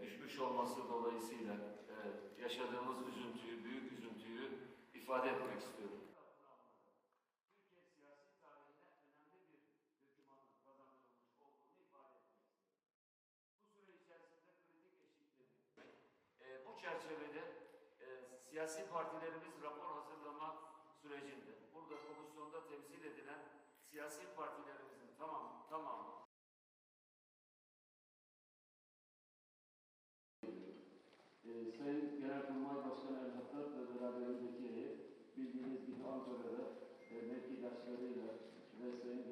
geçmiş olması dolayısıyla e, yaşadığımız üzüntüyü, büyük üzüntüyü ifade etmek istiyorum. Türkiye siyasi tarihine önemli bir dökümanın kazandırılmış olduğunu ifade etmek istiyorum. Bu süre içerisinde kritik eşikleri e, bu çerçevede e, siyasi partilerimiz rapor hazırlama sürecinde burada komisyonda temsil edilen siyasi partilerimizin Sayın Genelkurmay Başkanı El Hattat ve beraberindeki bildiğiniz gibi Ankara'da e, mevkidaşlarıyla ve Sayın